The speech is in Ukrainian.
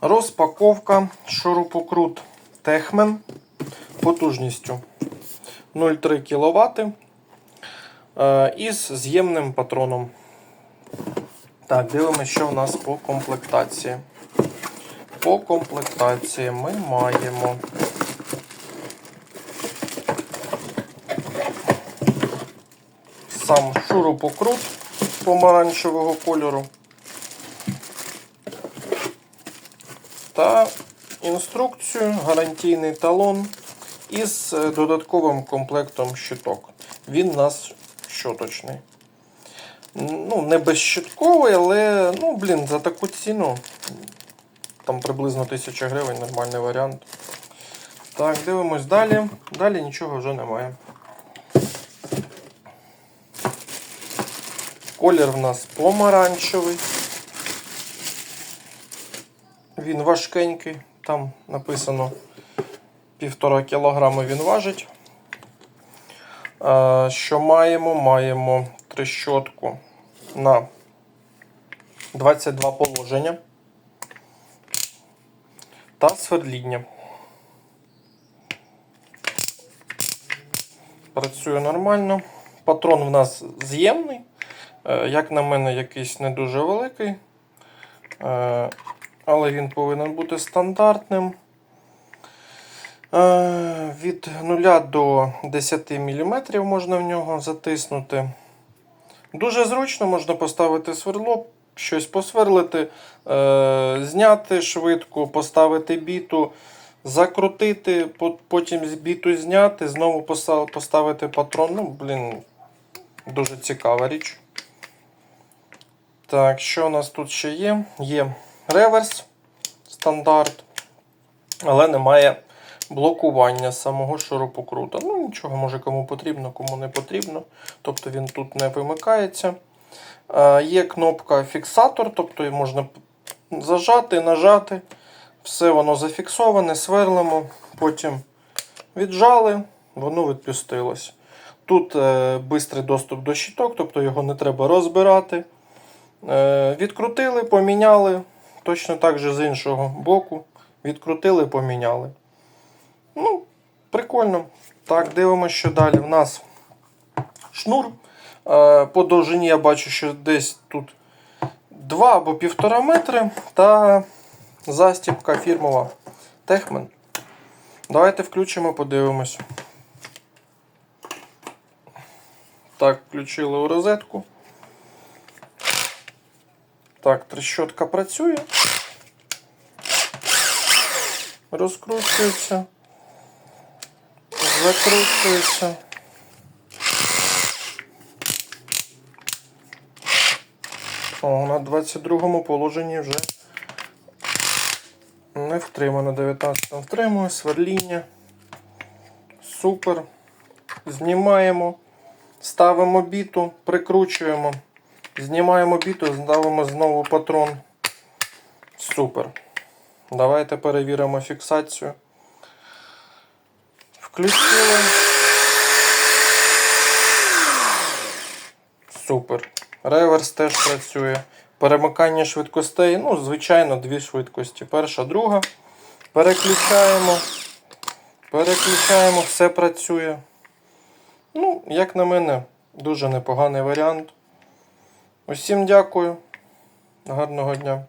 Розпаковка шурупокрут Техмен потужністю 0,3 кВт е, із з'ємним патроном. Так, дивимося, що в нас по комплектації. По комплектації ми маємо. Сам шурупокрут помаранчевого кольору. Та інструкцію, гарантійний талон із е, додатковим комплектом щиток. Він у нас щоточний. Ну, не безщитковий, але ну, блін, за таку ціну. Там приблизно 1000 гривень, нормальний варіант. Так, дивимось далі. Далі нічого вже немає. Колір в нас помаранчевий. Він важкенький, там написано півтора кілограми він важить. Що маємо? Маємо трещотку на 22 положення та свердління. Працює нормально. Патрон в нас з'ємний. Е, Як на мене, якийсь не дуже великий. Але він повинен бути стандартним. Е, Від 0 до 10 мм можна в нього затиснути. Дуже зручно можна поставити сверло, щось посверлити, е, зняти швидко, поставити біту, закрутити, потім біту зняти, знову поставити патрон. Ну, блін, дуже цікава річ. Так, що у нас тут ще є? Є реверс стандарт, але немає блокування самого шурупокрута. Ну, нічого, може кому потрібно, кому не потрібно. Тобто він тут не вимикається. Е, Є кнопка фіксатор, тобто можна зажати, нажати. Все воно зафіксоване, сверлимо, потім віджали, воно відпустилось. Тут е, швидкий доступ до щиток, тобто його не треба розбирати. Е, Відкрутили, поміняли. Точно так же з іншого боку. Відкрутили, поміняли. Ну, прикольно. Так, дивимося, що далі. В нас шнур. Е, По довжині я бачу, що десь тут 2 або 1,5 метри. Та застібка фірмова Техмен. Давайте включимо, подивимось. Так, включили у розетку. Так, трещотка працює. Розкручується. Закручується. О, на 22-му положенні вже не втримано. 19-му втримує, сверління. Супер. Знімаємо, ставимо біту, прикручуємо. Знімаємо біту, ставимо знову патрон. Супер. Давайте перевіримо фіксацію. Включили. Супер. Реверс теж працює. Перемикання швидкостей. Ну, звичайно, дві швидкості. Перша, друга. Переключаємо. Переключаємо, все працює. Ну, як на мене, дуже непоганий варіант. Усім дякую. Гарного дня.